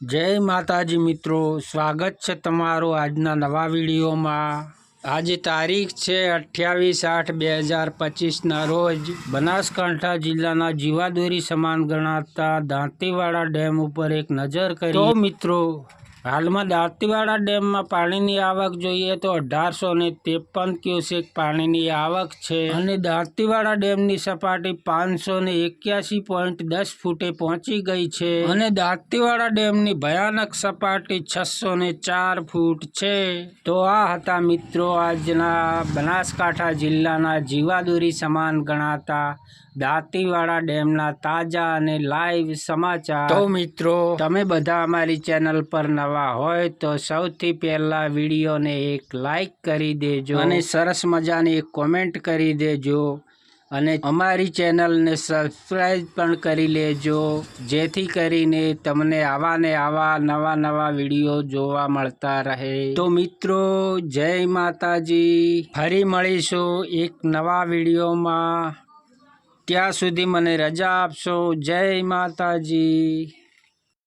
જય માતાજી મિત્રો, સ્વાગત છે તમારું આજના નવા વિડીયોમાં. આજે તારીખ છે અઠ્યાવીસ આઠ બે હજાર પચીસના રોજ બનાસકાંઠા જિલ્લાના જીવાદોરી સમાન ગણાતા દાંતીવાડા ડેમ ઉપર એક નજર કરી. મિત્રો હાલમાં દાંતીવાડા ડેમમાં પાણીની આવક જોઈએ તો અઢારસો ને ત્રેપન ક્યુસેક પાણીની આવક છે. અને દાંતીવાડા ડેમની સપાટી પાંચસો ને એક્યાસી પોઈન્ટ દસ ફૂટે પહોંચી ગઈ છે. અને દાંતીવાડા ડેમની ભયાનક સપાટી છસો ને ચાર ફૂટ છે. તો આ હતા મિત્રો આજના બનાસકાંઠા જિલ્લાના જીવાદોરી સમાન ગણાતા દાંતીવાડા ડેમના તાજા અને લાઈવ સમાચાર. તો મિત્રો તમે બધા અમારી ચેનલ પર નવા હોય તો સૌથી પહેલા વિડીયોને એક લાઈક કરી દેજો. અને સરસ મજાની એક કોમેન્ટ કરી દેજો. અને અમારી ચેનલને સબસ્ક્રાઈબ પણ કરી લેજો. જેથી કરીને તમને આવા ને આવા નવા નવા વીડિયો જોવા મળતા રહે. તો મિત્રો, જય માતાજી. ફરી મળીશું એક નવા વિડીયોમાં. ત્યાં સુધી મને રજા આપશો. જય માતાજી.